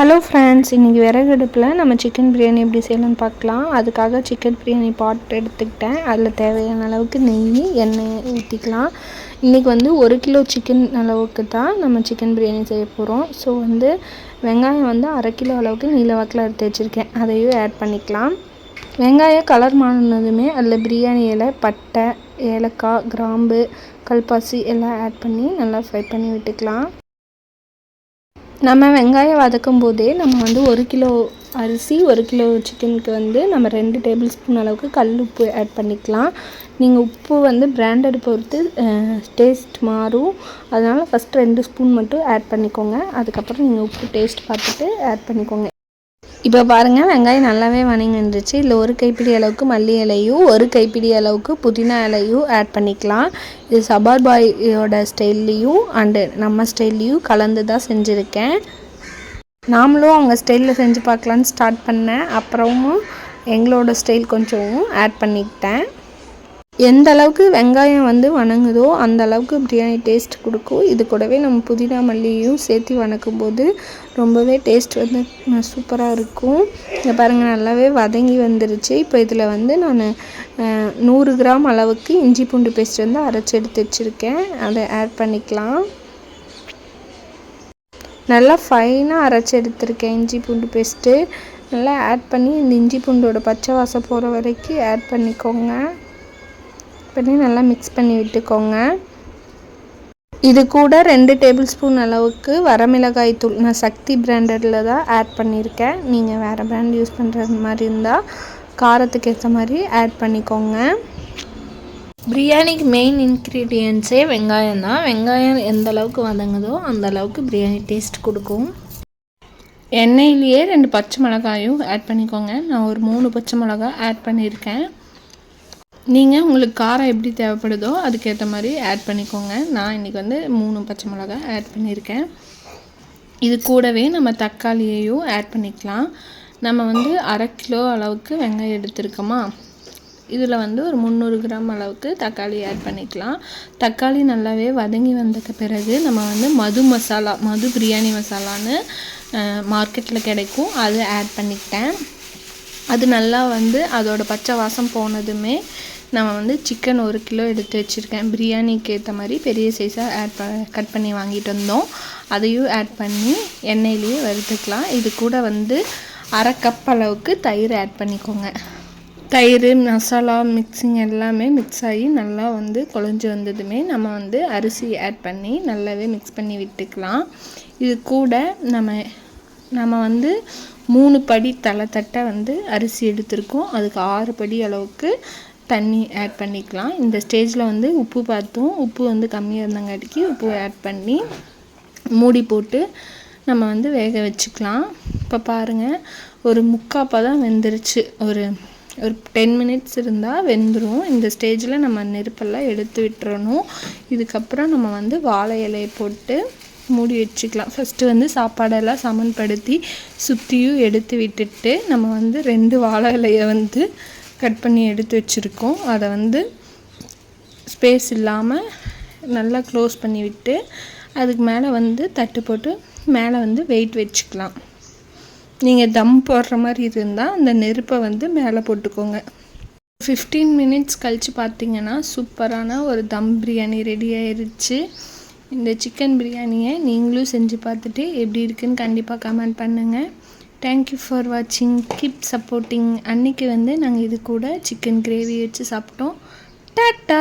Hello friends இன்றைக்கி விறகடுப்பில் நம்ம chicken biryani எப்படி செய்யலாம்னு பார்க்கலாம். அதுக்காக சிக்கன் பிரியாணி பாட் எடுத்துக்கிட்டேன். அதில் தேவையான அளவுக்கு நெய் எண்ணெய் ஊற்றிக்கலாம் இன்றைக்கி வந்து ஒரு கிலோ சிக்கன் அளவுக்கு தான் நம்ம சிக்கன் பிரியாணி செய்ய போகிறோம் ஸோ வந்து வெங்காயம் வந்து அரை கிலோ அளவுக்கு நீல வாக்கில் எடுத்து வச்சுருக்கேன். அதையும் ஆட் பண்ணிக்கலாம். வெங்காயம் கலர் மாறினதுமே அதில் பிரியாணி இலை பட்டை ஏலக்காய் கிராம்பு கல்பாசி எல்லாம் ஆட் பண்ணி நல்லா ஃப்ரை பண்ணி விட்டுக்கலாம். நம்ம வெங்காயம் வதக்கும் போதே நம்ம வந்து ஒரு கிலோ அரிசி ஒரு கிலோ சிக்கனுக்கு வந்து நம்ம ரெண்டு டேபிள் ஸ்பூன் அளவுக்கு கல் உப்பு ஆட் பண்ணிக்கலாம். நீங்கள் உப்பு வந்து பிராண்டட் பொறுத்து டேஸ்ட் மாறும். அதனால் ஃபஸ்ட் ரெண்டு ஸ்பூன் மட்டும் ஆட் பண்ணிக்கோங்க. அதுக்கப்புறம் நீங்கள் உப்பு டேஸ்ட் பார்த்துட்டு ஆட் பண்ணிக்கோங்க. இப்போ பாருங்கள் வெங்காயம் நல்லாவே வணங்கிருந்துச்சு இல்லை ஒரு கைப்பிடி அளவுக்கு மல்லி இலையும் ஒரு கைப்பிடி அளவுக்கு புதினா இலையும் ஆட் பண்ணிக்கலாம். இது சபார் பாயோட ஸ்டைல்லையும் அண்டு நம்ம ஸ்டைல்லையும் கலந்து தான் செஞ்சுருக்கேன். நாமளும் அவங்க ஸ்டைலில் செஞ்சு பார்க்கலான்னு ஸ்டார்ட் பண்ணேன். அப்புறமும் எங்களோட ஸ்டைல் கொஞ்சம் ஆட் பண்ணிக்கிட்டேன். எந்த அளவுக்கு வெங்காயம் வந்து வணங்குதோ அந்த அளவுக்கு பிரியாணி டேஸ்ட் கொடுக்கும். இது கூடவே நம்ம புதினா மல்லியும் சேர்த்து வணக்கும் போது ரொம்பவே டேஸ்ட் வந்து சூப்பராக இருக்கும். இங்கே பாருங்கள் நல்லாவே வதங்கி வந்துருச்சு. இப்போ இதில் வந்து நான் நூறு கிராம் அளவுக்கு இஞ்சி பூண்டு பேஸ்ட் வந்து அரைச்சி எடுத்து வச்சுருக்கேன். அதை ஆட் பண்ணிக்கலாம். நல்லா ஃபைனாக அரைச்சி எடுத்திருக்கேன் இஞ்சி பூண்டு பேஸ்ட்டு நல்லா ஆட் பண்ணி இந்த இஞ்சி பூண்டோட பச்சை வாசம் போகிற வரைக்கும் ஆட் பண்ணிக்கோங்க. பண்ணி நல்லா மிக்ஸ் பண்ணி விட்டுக்கோங்க. இது கூட ரெண்டு டேபிள் ஸ்பூன் அளவுக்கு வரமிளகாய் தூள். நான் சக்தி பிராண்டடில் தான் ஆட் பண்ணியிருக்கேன். நீங்கள் வேறு பிராண்ட் யூஸ் பண்ணுறது மாதிரி இருந்தால் காரத்துக்கு ஏற்ற மாதிரி ஆட் பண்ணிக்கோங்க. பிரியாணிக்கு மெயின் இன்க்ரீடியன்ஸே வெங்காயம் தான். வெங்காயம் எந்த அளவுக்கு வதங்குதோ அந்த அளவுக்கு பிரியாணி டேஸ்ட் கொடுக்கும். எண்ணெயிலேயே ரெண்டு பச்சை மிளகாயும் ஆட் பண்ணிக்கோங்க. நான் ஒரு மூணு பச்சை மிளகாய் ஆட் பண்ணியிருக்கேன். நீங்கள் உங்களுக்கு காரம் எப்படி தேவைப்படுதோ அதுக்கேற்ற மாதிரி ஆட் பண்ணிக்கோங்க. நான் இன்றைக்கி வந்து மூணு பச்சை மிளகா ஆட் பண்ணியிருக்கேன். இது கூடவே நம்ம தக்காளியையும் ஆட் பண்ணிக்கலாம். நம்ம வந்து அரை கிலோ அளவுக்கு வெங்காயம் எடுத்துருக்கோமா? இதில் வந்து ஒரு முந்நூறு கிராம் அளவுக்கு தக்காளி ஆட் பண்ணிக்கலாம். தக்காளி நல்லாவே வதங்கி வந்ததுக்கு பிறகு நம்ம வந்து மது மசாலா மது பிரியாணி மசாலான்னு மார்க்கெட்டில் கிடைக்கும். அது ஆட் பண்ணிக்கிட்டேன். அது நல்லா வந்து அதோட பச்சை வாசம் போனதுமே நம்ம வந்து சிக்கன் ஒரு கிலோ எடுத்து வச்சுருக்கேன். பிரியாணிக்கு ஏற்ற மாதிரி பெரிய சைஸாக ஆட் ப கட் பண்ணி வாங்கிட்டு வந்தோம். அதையும் ஆட் பண்ணி எண்ணெயிலேயே வறுத்துக்கலாம். இது கூட வந்து அரை கப் அளவுக்கு தயிர் ஆட் பண்ணிக்கோங்க. தயிர் மசாலா மிக்சிங் எல்லாமே மிக்ஸ் ஆகி நல்லா வந்து குழஞ்சி வந்ததுமே நம்ம வந்து அரிசி ஆட் பண்ணி நல்லாவே மிக்ஸ் பண்ணி விட்டுக்கலாம். இது கூட நம்ம நம்ம வந்து மூணு படி தலை தட்டை வந்து அரிசி எடுத்திருக்கோம். அதுக்கு ஆறு படி அளவுக்கு தண்ணி ஆட் பண்ணிக்கலாம். இந்த ஸ்டேஜில் வந்து உப்பு பார்த்தோம். உப்பு வந்து கம்மியாக இருந்தங்காட்டிக்கு உப்பு ஆட் பண்ணி மூடி போட்டு நம்ம வந்து வேக வச்சுக்கலாம். இப்போ பாருங்கள் ஒரு முக்காப்பா தான் வெந்துருச்சு. ஒரு ஒரு டென் மினிட்ஸ் இருந்தால் வெந்துடும் இந்த ஸ்டேஜில் நம்ம நெருப்பெல்லாம் எடுத்து விட்டுறணும். இதுக்கப்புறம் நம்ம வந்து வாழை இலையை போட்டு மூடி வச்சுக்கலாம். ஃபஸ்ட்டு வந்து சாப்பாடெல்லாம் சமன்படுத்தி சுற்றியும் எடுத்து விட்டுட்டு நம்ம வந்து ரெண்டு வாழை இலையை வந்து கட் பண்ணி எடுத்து வச்சுருக்கோம். அதை வந்து ஸ்பேஸ் இல்லாமல் நல்லா க்ளோஸ் பண்ணி விட்டு அதுக்கு மேலே வந்து தட்டு போட்டு மேலே வந்து வெயிட் வச்சுக்கலாம். நீங்கள் தம் போடுற மாதிரி இருந்தால் அந்த நெருப்பை வந்து மேலே போட்டுக்கோங்க. ஃபிஃப்டீன் மினிட்ஸ் கழித்து பார்த்தீங்கன்னா சூப்பரான ஒரு தம் பிரியாணி ரெடி ஆயிடுச்சு இந்த சிக்கன் பிரியாணியை நீங்களும் செஞ்சு பார்த்துட்டு எப்படி இருக்குன்னு கண்டிப்பாக கமெண்ட் பண்ணுங்கள் தேங்க்யூ ஃபார் வாட்சிங் கீப் சப்போர்ட்டிங் அன்றைக்கி வந்து நாங்கள் இது கூட சிக்கன் கிரேவி வச்சு சாப்பிட்டோம். டாட்டா!